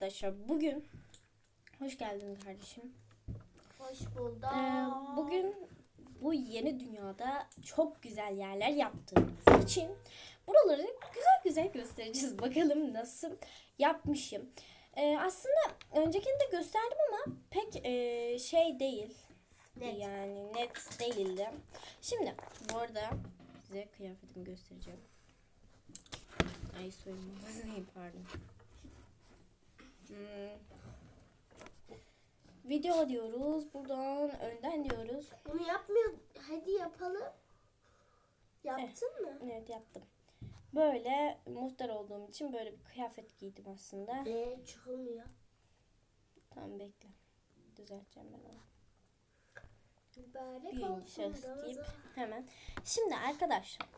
Arkadaşlar bugün hoş geldin kardeşim. Hoş bulduk. Ee, bugün bu yeni dünyada çok güzel yerler yaptığımız için buraları güzel güzel göstereceğiz. Bakalım nasıl yapmışım. Ee, aslında öncekini de gösterdim ama pek e, şey değil. Net. Yani net değildi. Şimdi bu arada size kıyafetimi göstereceğim. Ay soyunmaz neyim pardon. Hmm. Video diyoruz. Buradan önden diyoruz. Bunu yapmıyor. Hadi yapalım. Yaptın mı? Evet yaptım. Böyle muhtar olduğum için böyle bir kıyafet giydim aslında. Ee, çıkılmıyor. Tamam bekle. Düzelteceğim ben onu. Mübarek Bir olsun deyip hemen. Şimdi arkadaşlar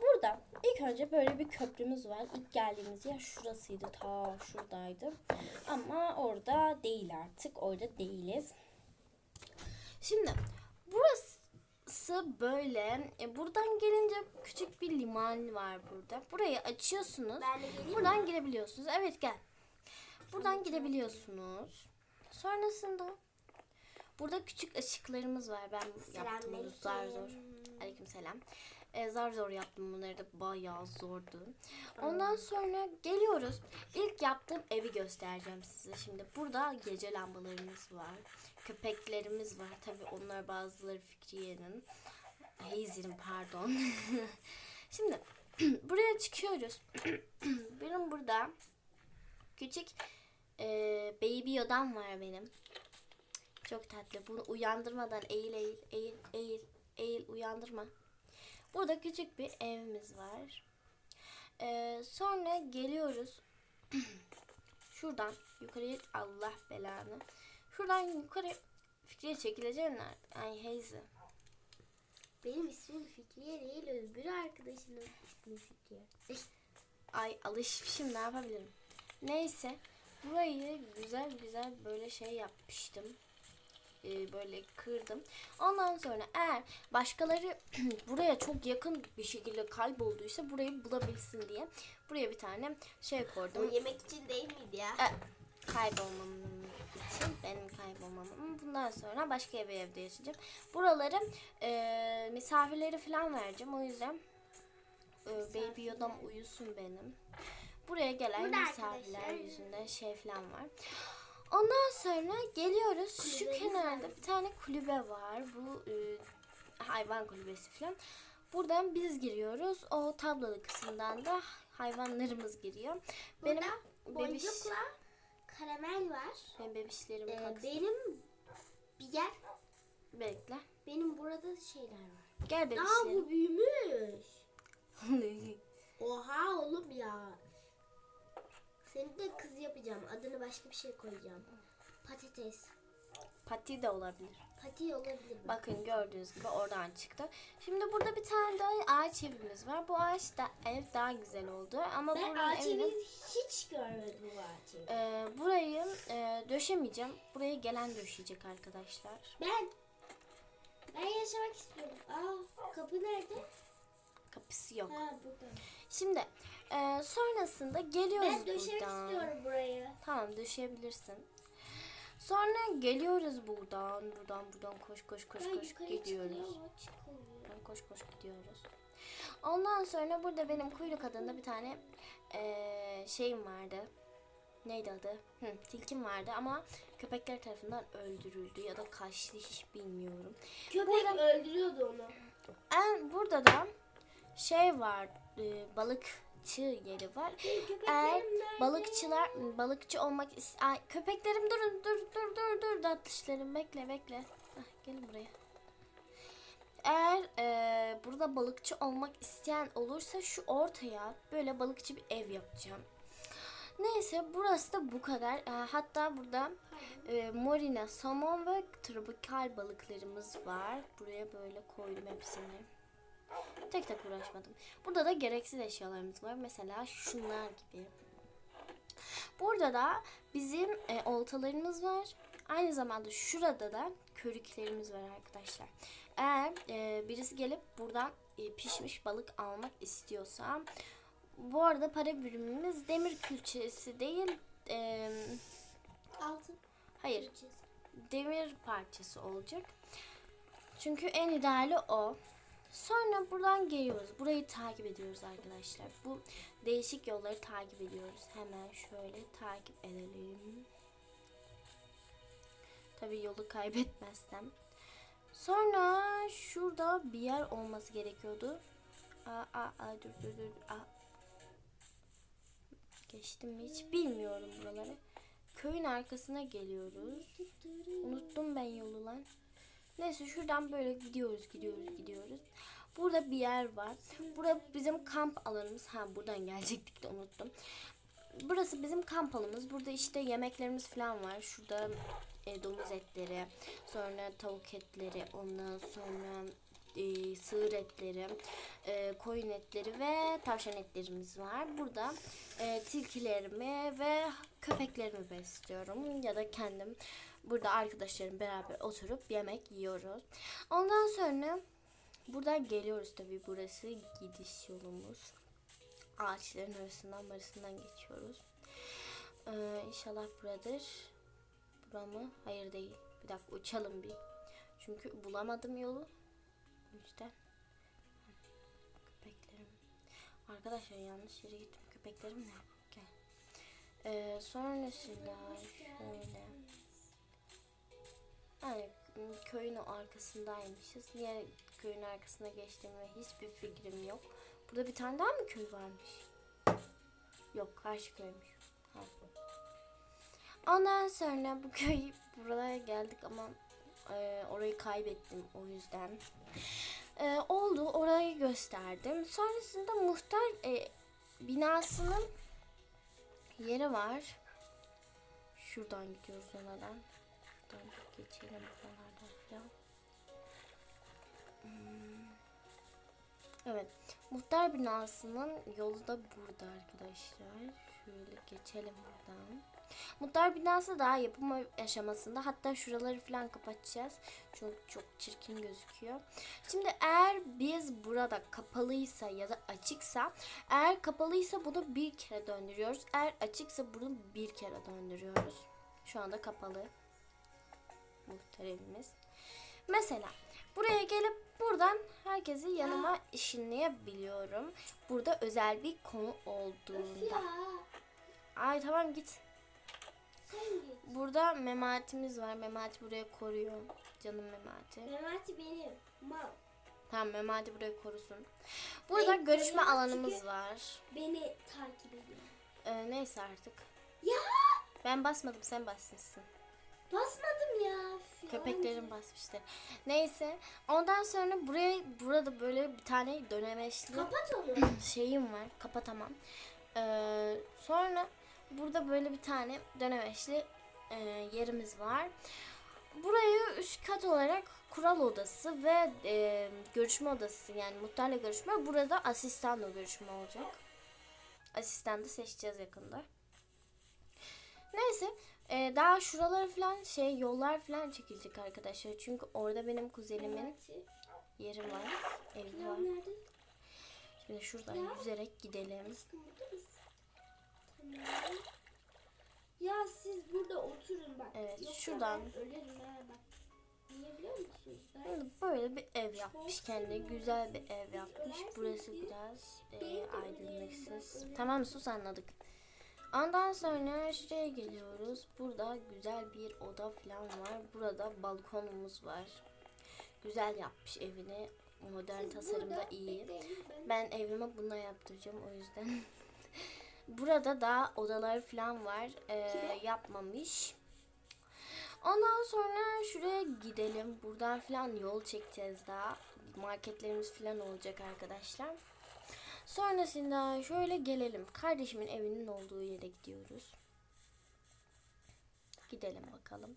burada ilk önce böyle bir köprümüz var. İlk geldiğimiz yer şurasıydı. Ta şuradaydı. Ama orada değil artık. Orada değiliz. Şimdi burası böyle. E, buradan gelince küçük bir liman var burada. Burayı açıyorsunuz. Buradan girebiliyorsunuz. Evet gel. Buradan gidebiliyorsunuz. Sonrasında burada küçük ışıklarımız var. Ben yaptım zar zor. Aleyküm selam. Ee, zar zor yaptım bunları da bayağı zordu. Ondan sonra geliyoruz. İlk yaptığım evi göstereceğim size. Şimdi burada gece lambalarımız var. Köpeklerimiz var. Tabii onlar bazıları Fikriye'nin. Hazel'in pardon. Şimdi buraya çıkıyoruz. benim burada küçük e, baby yodam var benim. Çok tatlı. Bunu uyandırmadan eğil eğil eğil eğil eğil uyandırma. Burada küçük bir evimiz var. E, sonra geliyoruz. Şuradan yukarıya Allah belanı. Şuradan yukarı Fikriye çekileceğim nerede? Ay. Benim ismim Fikriye değil. Öbür arkadaşının ismi Fikriye. Ay alışmışım ne yapabilirim. Neyse burayı güzel güzel böyle şey yapmıştım. Ee, böyle kırdım. Ondan sonra eğer başkaları buraya çok yakın bir şekilde kaybolduysa burayı bulabilsin diye buraya bir tane şey O koydum. yemek için değil miydi ya? E, kaybolmamın için benim kaybolmamın. Bundan sonra başka bir evde yaşayacağım. Buraları e, misafirleri falan vereceğim. O yüzden e, Baby Yoda'm uyusun benim. Buraya gelen Burada misafirler arkadaşlar. yüzünden şey falan var. Ondan sonra geliyoruz. Şu Kulübemiz kenarda bir tane kulübe var. Bu e, hayvan kulübesi falan. Buradan biz giriyoruz. O tablalı kısımdan da hayvanlarımız giriyor. Benim Burada bebiş, boncukla karamel var. benim bebişlerim Ee, kalksın. benim bir gel. Bekle. Benim burada şeyler var. Gel Aa bebişlerim. bu büyümüş. Oha oğlum ya. Seni de kız yapacağım. Adını başka bir şey koyacağım. Patates. Pati de olabilir. Pati olabilir mi? Bakın gördüğünüz gibi oradan çıktı. Şimdi burada bir tane daha ağaç evimiz var. Bu ağaç da ev daha güzel oldu. Ama ben buranın ağaç evini- evi hiç görmedim bu ağaç evi. Ee, burayı e, döşemeyeceğim. Buraya gelen döşeyecek arkadaşlar. Ben ben yaşamak istiyorum. Aa kapı nerede? Kapısı yok. Ha burada. Şimdi e, sonrasında geliyoruz Ben döşemek buradan. istiyorum burayı. Tamam döşeyebilirsin. Sonra geliyoruz buradan, buradan, buradan koş koş koş Ben koş gidiyoruz. Ben koş koş gidiyoruz. Ondan sonra burada benim kuyruk adında bir tane eee, şeyim vardı. Neydi adı? Hı, tilkim vardı ama köpekler tarafından öldürüldü ya da kaçtı hiç bilmiyorum. Köpek öldürüyordu onu. En burada da şey var, e, balıkçı yeri var. Eğer balıkçılar balıkçı olmak is- Ay, köpeklerim durun dur dur dur dur tatlışlarım bekle bekle. Hah, gelin buraya. Eğer e, burada balıkçı olmak isteyen olursa şu ortaya böyle balıkçı bir ev yapacağım. Neyse burası da bu kadar. E, hatta burada e, morina, somon ve tropikal balıklarımız var. Buraya böyle koydum hepsini. Tek tek uğraşmadım. Burada da gereksiz eşyalarımız var. Mesela şunlar gibi. Burada da bizim e, oltalarımız var. Aynı zamanda şurada da körüklerimiz var arkadaşlar. Eğer e, birisi gelip buradan e, pişmiş balık almak istiyorsa bu arada para birimimiz demir külçesi değil e, Hayır. parçası. demir parçası olacak. Çünkü en ideali o. Sonra buradan geliyoruz. Burayı takip ediyoruz arkadaşlar. Bu değişik yolları takip ediyoruz. Hemen şöyle takip edelim. Tabii yolu kaybetmezsem. Sonra şurada bir yer olması gerekiyordu. Aa, aa, aa, dur dur dur. Aa. Geçtim mi hiç bilmiyorum buraları. Köyün arkasına geliyoruz. Unuttum ben yolu lan. Neyse şuradan böyle gidiyoruz gidiyoruz gidiyoruz. Burada bir yer var. Burada bizim kamp alanımız. Ha buradan gelecektik de unuttum. Burası bizim kamp alanımız. Burada işte yemeklerimiz falan var. Şurada e, domuz etleri, sonra tavuk etleri, ondan sonra e, sığır etleri, e, koyun etleri ve tavşan etlerimiz var. Burada e, tilkilerimi ve köpeklerimi besliyorum ya da kendim burada arkadaşlarım beraber oturup yemek yiyoruz. Ondan sonra buradan geliyoruz tabii burası gidiş yolumuz. Ağaçların arasından arasından geçiyoruz. Ee, inşallah buradır. Bura mı? Hayır değil. Bir dakika uçalım bir. Çünkü bulamadım yolu. O yüzden. Köpeklerim. Arkadaşlar yanlış yere gittim. Köpeklerim ne? Gel. Ee, sonrasında şöyle. Yani köyün arkasındaymışız. Niye köyün arkasına geçtiğime hiçbir fikrim yok. Burada bir tane daha mı köy varmış? Yok karşı köymüş. Ha. Ondan sonra bu köy buraya geldik ama e, orayı kaybettim o yüzden. E, oldu orayı gösterdim. Sonrasında muhtar e, binasının yeri var. Şuradan gidiyoruz önden. Şuradan geçelim buralardan falan. Hmm. Evet. Muhtar binasının yolu da burada arkadaşlar. Şöyle geçelim buradan. Muhtar binası daha yapım aşamasında. Hatta şuraları falan kapatacağız. Çünkü çok çirkin gözüküyor. Şimdi eğer biz burada kapalıysa ya da açıksa eğer kapalıysa bunu bir kere döndürüyoruz. Eğer açıksa bunu bir kere döndürüyoruz. Şu anda kapalı. Muhtar evimiz. Mesela buraya gelip buradan herkesi yanıma işinleyebiliyorum. Burada özel bir konu olduğunda. Ay tamam git. Sen git. Burada Memati'miz var. Memati buraya koruyor. Canım Memati. Memati benim. Mal. Tamam Memati burayı korusun. Burada Ben görüşme alanımız var. Beni takip ediyor. Ee, neyse artık. Ya Ben basmadım sen basmışsın. basmadım ya. Yalancı. basmıştı. Neyse. Ondan sonra buraya burada böyle bir tane dönemeçli Kapat onu. şeyim var. Kapatamam. Ee, sonra burada böyle bir tane dönemeçli e, yerimiz var. Burayı üst kat olarak kural odası ve e, görüşme odası yani muhtarla görüşme. Burada asistanla görüşme olacak. Asistan da seçeceğiz yakında. Neyse e, daha şuraları falan şey yollar falan çekilecek arkadaşlar. Çünkü orada benim kuzenimin yeri var. Evi var. Şimdi şuradan yüzerek gidelim. Ya siz burada oturun bak. Evet, Yoksa şuradan. Böyle bir ev yapmış kendine. Güzel bir ev yapmış. Burası biraz e, aydınlıksız. Tamam sus anladık. Ondan sonra şuraya geliyoruz. Burada güzel bir oda falan var. Burada balkonumuz var. Güzel yapmış evini. Modern siz tasarımda iyi. ben- evime bununla yaptıracağım o yüzden. Burada da odalar falan var. Ee, yapmamış. Ondan sonra şuraya gidelim. Buradan falan yol çekeceğiz daha. Marketlerimiz falan olacak arkadaşlar. Sonrasında şöyle gelelim. Kardeşimin evinin olduğu yere gidiyoruz. Gidelim bakalım.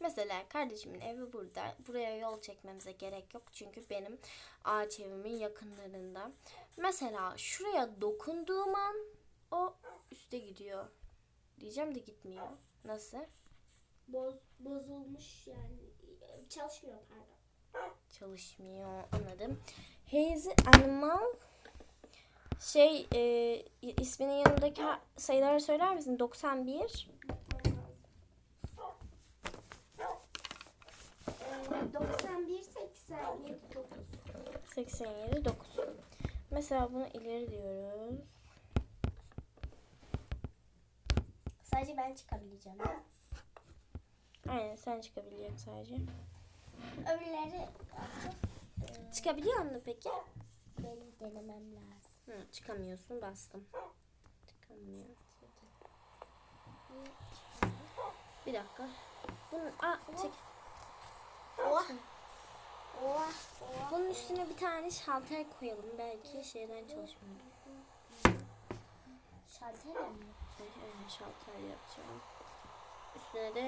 Mesela kardeşimin evi burada. Buraya yol çekmemize gerek yok. Çünkü benim ağaç evimin yakınlarında. Mesela şuraya dokunduğum an o üste gidiyor. Diyeceğim de gitmiyor. Nasıl? Boz, bozulmuş yani. Çalışmıyor pardon. Çalışmıyor. Anladım. Hazy Animal şey e, isminin yanındaki sayıları söyler misin? 91 91 87 9 87 9 Mesela bunu ileri diyoruz. Sadece ben çıkabileceğim. Aynen sen çıkabileceksin sadece. Öbürleri Çıkabiliyor musun peki? benim denemem lazım. Hı, çıkamıyorsun bastım. Çıkamıyor. Bir dakika. Bunun, aa, çek. Oha. Oha. Bunun üstüne bir tane şalter koyalım. Belki şeyden çalışmıyordur. Şalterle mi? Aynen şalter yapacağım. Üstüne de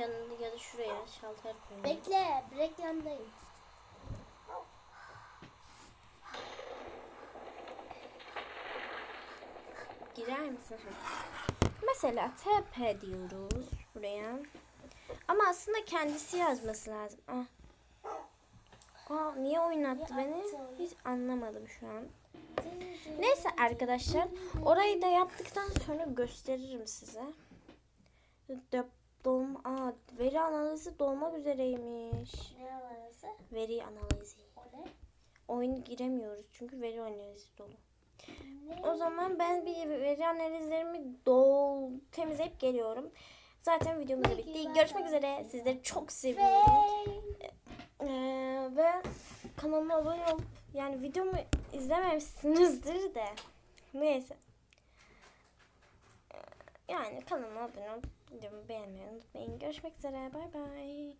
yanında ya da şuraya şalter koyalım. Bekle. Reklamdayım. Girer misin? Mesela TP diyoruz buraya. Ama aslında kendisi yazması lazım. Ah. Aa, niye oynattı beni? Hiç anlamadım şu an. Neyse arkadaşlar orayı da yaptıktan sonra gösteririm size. Dolma, aa, veri analizi dolmak üzereymiş. Ne arası? Veri analizi. O ne? Oyun giremiyoruz çünkü veri analizi dolu. O zaman ben bir veri analizlerimi dol temizleyip geliyorum. Zaten videomuz da bitti. Görüşmek üzere. Sizleri çok seviyorum. Ee, ve kanalıma abone olup yani videomu izlememişsinizdir de neyse. Ee, Yani kanalıma abone olup videomu beğenmeyi unutmayın. Görüşmek üzere. Bay bay.